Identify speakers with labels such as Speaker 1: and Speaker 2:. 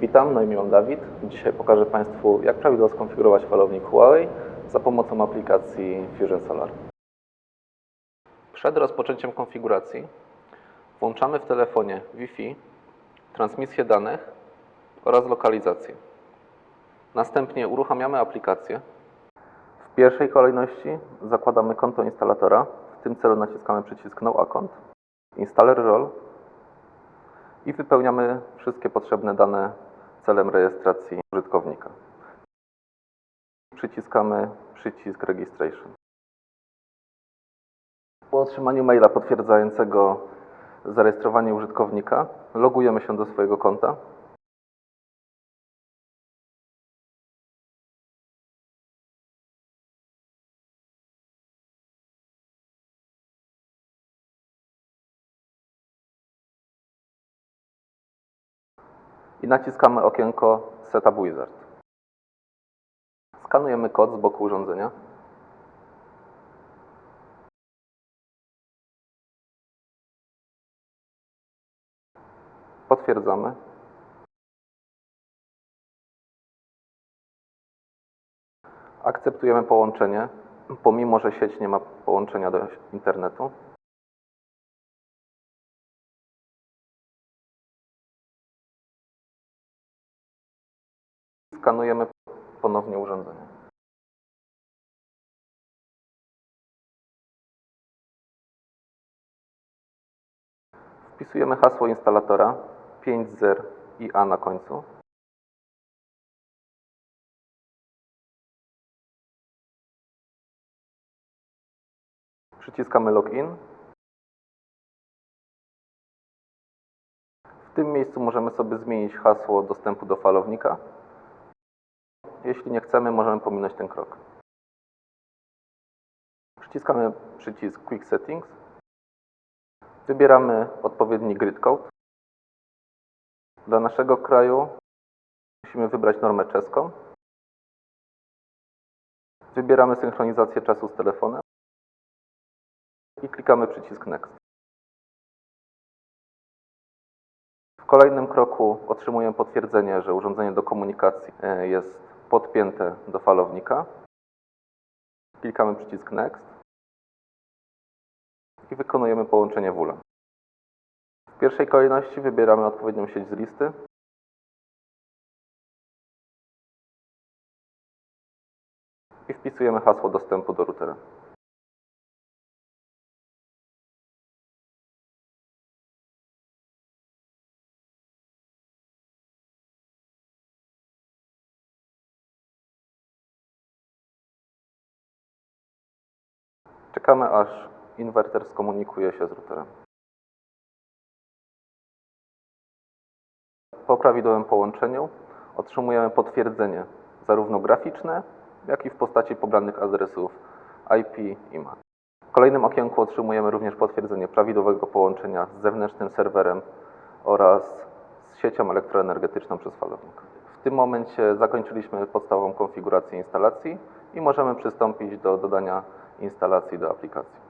Speaker 1: Witam, na imię Dawid. Dzisiaj pokażę Państwu, jak prawidłowo skonfigurować falownik Huawei za pomocą aplikacji Fusion Solar. Przed rozpoczęciem konfiguracji włączamy w telefonie Wi-Fi, transmisję danych oraz lokalizację. Następnie uruchamiamy aplikację. W pierwszej kolejności zakładamy konto instalatora. W tym celu naciskamy przycisk No Account, Installer Role i wypełniamy wszystkie potrzebne dane celem rejestracji użytkownika. Przyciskamy przycisk Registration. Po otrzymaniu maila potwierdzającego zarejestrowanie użytkownika, logujemy się do swojego konta. I naciskamy okienko Setup Wizard. Skanujemy kod z boku urządzenia. Potwierdzamy. Akceptujemy połączenie, pomimo że sieć nie ma połączenia do internetu. Skanujemy ponownie urządzenie. Wpisujemy hasło instalatora 5.0 i A na końcu. Przyciskamy Login. W tym miejscu możemy sobie zmienić hasło dostępu do falownika. Jeśli nie chcemy, możemy pominąć ten krok. Przyciskamy przycisk Quick Settings. Wybieramy odpowiedni grid code. Dla naszego kraju musimy wybrać normę czeską. Wybieramy synchronizację czasu z telefonem i klikamy przycisk Next. W kolejnym kroku otrzymujemy potwierdzenie, że urządzenie do komunikacji e, jest podpięte do falownika. Klikamy przycisk Next i wykonujemy połączenie WLAN. W pierwszej kolejności wybieramy odpowiednią sieć z listy. I wpisujemy hasło dostępu do routera. Czekamy aż inwerter skomunikuje się z routerem. Po prawidłowym połączeniu otrzymujemy potwierdzenie zarówno graficzne, jak i w postaci pobranych adresów IP i MAC. W kolejnym okienku otrzymujemy również potwierdzenie prawidłowego połączenia z zewnętrznym serwerem oraz z siecią elektroenergetyczną przez falownik. W tym momencie zakończyliśmy podstawową konfigurację instalacji i możemy przystąpić do dodania instalacji do aplikacji.